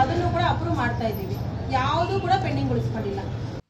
ಅದನ್ನು ಕೂಡ ಅಪ್ರೂವ್ ಮಾಡ್ತಾ ಇದ್ದೀವಿ. ಯಾವುದು ಕೂಡ ಪೆಂಡಿಂಗ್ ಉಳಿಸ್ಕೊಂಡಿಲ್ಲ.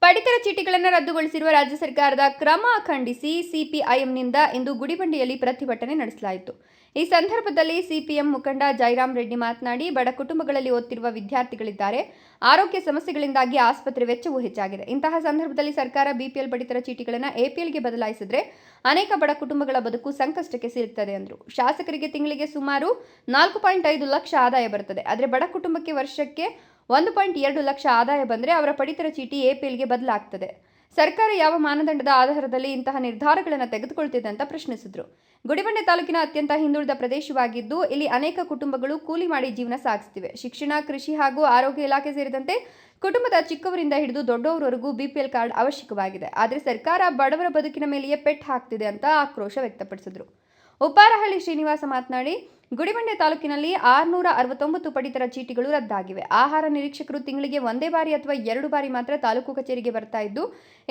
ಪಡಿತರ ಚೀಟಿಗಳನ್ನು ರದ್ದುಗೊಳಿಸಿರುವ ರಾಜ್ಯ ಸರ್ಕಾರದ ಕ್ರಮ ಖಂಡಿಸಿ ಸಿಪಿಐಎಂನಿಂದ ಇಂದು ಗುಡಿಬಂಡೆಯಲ್ಲಿ ಪ್ರತಿಭಟನೆ ನಡೆಸಲಾಯಿತು. ಈ ಸಂದರ್ಭದಲ್ಲಿ ಸಿಪಿಎಂ ಮುಖಂಡ ಜೈರಾಮ್ ರೆಡ್ಡಿ ಮಾತನಾಡಿ, ಬಡ ಕುಟುಂಬಗಳಲ್ಲಿ ಓದ್ತಿರುವ ವಿದ್ಯಾರ್ಥಿಗಳಿದ್ದಾರೆ. ಆರೋಗ್ಯ ಸಮಸ್ಯೆಗಳಿಂದಾಗಿ ಆಸ್ಪತ್ರೆ ವೆಚ್ಚವೂ ಹೆಚ್ಚಾಗಿದೆ. ಇಂತಹ ಸಂದರ್ಭದಲ್ಲಿ ಸರ್ಕಾರ ಬಿಪಿಎಲ್ ಪಡಿತರ ಚೀಟಿಗಳನ್ನು ಎಪಿಎಲ್ಗೆ ಬದಲಾಯಿಸಿದ್ರೆ ಅನೇಕ ಬಡ ಕುಟುಂಬಗಳ ಬದುಕು ಸಂಕಷ್ಟಕ್ಕೆ ಸಿಲುಕ್ತದೆ ಎಂದರು ಶಾಸಕರಿಗೆ ತಿಂಗಳಿಗೆ ಸುಮಾರು ನಾಲ್ಕು ಪಾಯಿಂಟ್ ಐದು ಲಕ್ಷ ಆದಾಯ ಬರುತ್ತದೆ. ಆದರೆ ಬಡ ಕುಟುಂಬಕ್ಕೆ ವರ್ಷಕ್ಕೆ ಒಂದು ಪಾಯಿಂಟ್ ಎರಡು ಲಕ್ಷ ಆದಾಯ ಬಂದರೆ ಅವರ ಪಡಿತರ ಚೀಟಿ ಎಪಿಎಲ್ಗೆ ಬದಲಾಗ್ತದೆ. ಸರ್ಕಾರ ಯಾವ ಮಾನದಂಡದ ಆಧಾರದಲ್ಲಿ ಇಂತಹ ನಿರ್ಧಾರಗಳನ್ನು ತೆಗೆದುಕೊಳ್ತಿದೆ ಅಂತ ಪ್ರಶ್ನಿಸಿದರು. ಗುಡಿಬಂಡೆ ತಾಲೂಕಿನ ಅತ್ಯಂತ ಹಿಂದುಳಿದ ಪ್ರದೇಶವಾಗಿದ್ದು, ಇಲ್ಲಿ ಅನೇಕ ಕುಟುಂಬಗಳು ಕೂಲಿ ಮಾಡಿ ಜೀವನ ಸಾಗಿಸ್ತಿವೆ. ಶಿಕ್ಷಣ, ಕೃಷಿ ಹಾಗೂ ಆರೋಗ್ಯ ಇಲಾಖೆ ಸೇರಿದಂತೆ ಕುಟುಂಬದ ಚಿಕ್ಕವರಿಂದ ಹಿಡಿದು ದೊಡ್ಡವರವರೆಗೂ ಬಿಪಿಎಲ್ ಕಾರ್ಡ್ ಅವಶ್ಯಕವಾಗಿದೆ. ಆದರೆ ಸರ್ಕಾರ ಬಡವರ ಬದುಕಿನ ಮೇಲೆಯೇ ಪೆಟ್ ಹಾಕ್ತಿದೆ ಅಂತ ಆಕ್ರೋಶ ವ್ಯಕ್ತಪಡಿಸಿದರು. ಉಪ್ಪಾರಹಳ್ಳಿ ಶ್ರೀನಿವಾಸ ಮಾತನಾಡಿ, ಗುಡಿಬಂಡೆ ತಾಲೂಕಿನಲ್ಲಿ ಆರುನೂರ ಅರವತ್ತೊಂಬತ್ತು ಪಡಿತರ ಚೀಟಿಗಳು ರದ್ದಾಗಿವೆ. ಆಹಾರ ನಿರೀಕ್ಷಕರು ತಿಂಗಳಿಗೆ ಒಂದೇ ಬಾರಿ ಅಥವಾ ಎರಡು ಬಾರಿ ಮಾತ್ರ ತಾಲೂಕು ಕಚೇರಿಗೆ ಬರ್ತಾ ಇದ್ದು,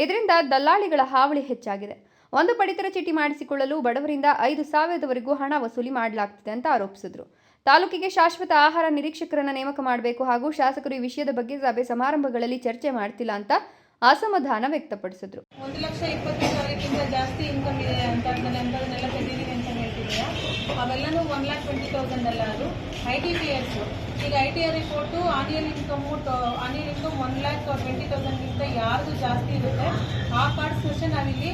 ಇದರಿಂದ ದಲ್ಲಾಳಿಗಳ ಹಾವಳಿ ಹೆಚ್ಚಾಗಿದೆ. ಒಂದು ಪಡಿತರ ಚೀಟಿ ಮಾಡಿಸಿಕೊಳ್ಳಲು ಬಡವರಿಂದ ಐದು ಸಾವಿರದವರೆಗೂ ಹಣ ವಸೂಲಿ ಮಾಡಲಾಗ್ತಿದೆ ಅಂತ ಆರೋಪಿಸಿದರು. ತಾಲೂಕಿಗೆ ಶಾಶ್ವತ ಆಹಾರ ನಿರೀಕ್ಷಕರನ್ನು ನೇಮಕ ಮಾಡಬೇಕು ಹಾಗೂ ಶಾಸಕರು ಈ ವಿಷಯದ ಬಗ್ಗೆ ಸಭೆ ಸಮಾರಂಭಗಳಲ್ಲಿ ಚರ್ಚೆ ಮಾಡ್ತಿಲ್ಲ ಅಂತ ಅಸಮಾಧಾನ ವ್ಯಕ್ತಪಡಿಸಿದ್ರು. ಒಂದು ಲಕ್ಷ ಇಪ್ಪತ್ತು ಸಾವಿರಕ್ಕಿಂತ ಜಾಸ್ತಿ ಇನ್ಕಮ್ ಇದೆ ಅಂತ ಅಂದ್ಮೇಲೆ ಅಂಥದನ್ನೆಲ್ಲ ತೆಗೆದಿದ್ದೀನಿ ಅಂತ ಹೇಳ್ತಿದ್ದೀರಾ? ಅವೆಲ್ಲನೂ ಒನ್ ಲ್ಯಾಕ್ ಟ್ವೆಂಟಿ ತೌಸಂಡ್ ಅಲ್ಲ ಅದು. ಐ ಟಿ ಪಿ ಎಸ್ ಈಗ I T R report annual income annual income one lakh twenty ತೌಸಂಡ್ಗಿಂತ ಯಾರ್ದು ಜಾಸ್ತಿ ಇರುತ್ತೆ, ಆ ಕಾರ್ಡ್ಸ್ ಅಷ್ಟೇ ನಾವಿಲ್ಲಿ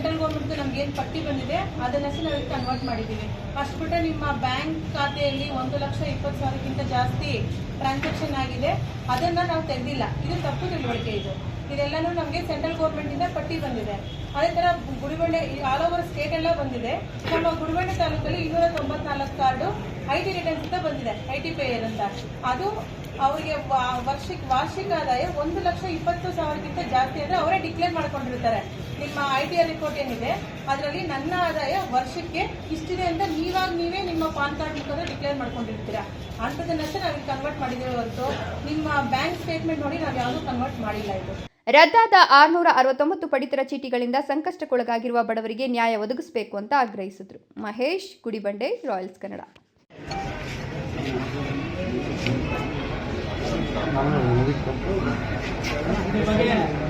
ಸೆಂಟ್ರಲ್ ಗೌರ್ಮೆಂಟ್ ನಮ್ಗೆ ಏನು ಪಟ್ಟಿ ಬಂದಿದೆ ಅದನ್ನಷ್ಟೇ ನಾವು ಕನ್ವರ್ಟ್ ಮಾಡಿದ್ದೀವಿ. ಅಷ್ಟು ಬಿಟ್ಟರೆ ನಿಮ್ಮ ಬ್ಯಾಂಕ್ ಖಾತೆಯಲ್ಲಿ ಒಂದು ಲಕ್ಷ ಇಪ್ಪತ್ತು ಸಾವಿರಕ್ಕಿಂತ ಜಾಸ್ತಿ ಟ್ರಾನ್ಸಾಕ್ಷನ್ ಆಗಿದೆ, ಅದನ್ನು ನಾವು ತೆಗೆದಿಲ್ಲ. ಇದು ತಪ್ಪು ತಿಳುವಳಿಕೆ ಇದು. ಇದೆಲ್ಲನೂ ನಮಗೆ ಸೆಂಟ್ರಲ್ ಗೌರ್ಮೆಂಟಿಂದ ಪಟ್ಟಿ ಬಂದಿದೆ. ಅದೇ ಥರ ಗುಡಿಬಂಡೆ ಆಲ್ ಓವರ್ ಸ್ಟೇಟ್ ಎಲ್ಲ ಬಂದಿದೆ. ನಮ್ಮ ಗುಡಿಬಂಡೆ ತಾಲೂಕಲ್ಲಿ ಇನ್ನೂರ ತೊಂಬತ್ನಾಲ್ಕು ಕಾರ್ಡು ಐ ಟಿ ರಿಟರ್ನ್ಸ್ ಅಂತ ಬಂದಿದೆ ಐ ಟಿ ಪೇಯರ್ ಅಂತ. ಅದು ಅವರಿಗೆ ವಾರ್ಷಿಕ ವಾರ್ಷಿಕ ಆದಾಯ ಒಂದು ಲಕ್ಷ ಇಪ್ಪತ್ತು ಸಾವಿರಕ್ಕಿಂತ ಜಾಸ್ತಿ ಅಂದರೆ ಅವರೇ ಡಿಕ್ಲೇರ್ ಮಾಡ್ಕೊಂಡಿರ್ತಾರೆ. ನಿಮ್ಮ ಐ ಟಿ ಆರ್ ರಿಪೋರ್ಟ್ ಏನಿದೆ, ಅದರಲ್ಲಿ ನನ್ನ ಆದಾಯ ವರ್ಷಕ್ಕೆ ಇಷ್ಟಿದೆ ಅಂತ ನೀವಾಗ ನೀವೇ ನಿಮ್ಮ ಪಾನ್ ಕಾರ್ಡ್ ಮುಖಾಂತರ ಡಿಕ್ಲೇರ್ ಮಾಡ್ಕೊಂಡಿರ್ತೀರಾ? ಅಂಥದ್ದನ್ನಷ್ಟೇ ನಾವು ಕನ್ವರ್ಟ್ ಮಾಡಿದ್ದೇವೆ ಹೊರತು ನಿಮ್ಮ ಬ್ಯಾಂಕ್ ಸ್ಟೇಟ್ಮೆಂಟ್ ನೋಡಿ ನಾವು ಯಾವುದೂ ಕನ್ವರ್ಟ್ ಮಾಡಿಲ್ಲ ಇದು. ರದ್ದಾದ ಆರುನೂರ ಅರವತ್ತೊಂಬತ್ತು ಪಡಿತರ ಚೀಟಿಗಳಿಂದ ಸಂಕಷ್ಟಕ್ಕೊಳಗಾಗಿರುವ ಬಡವರಿಗೆ ನ್ಯಾಯ ಒದಗಿಸಬೇಕು ಅಂತ ಆಗ್ರಹಿಸಿದ್ರು. ಮಹೇಶ್, ಗುಡಿಬಂಡೆ, ರಾಯಲ್ಸ್ ಕನ್ನಡ.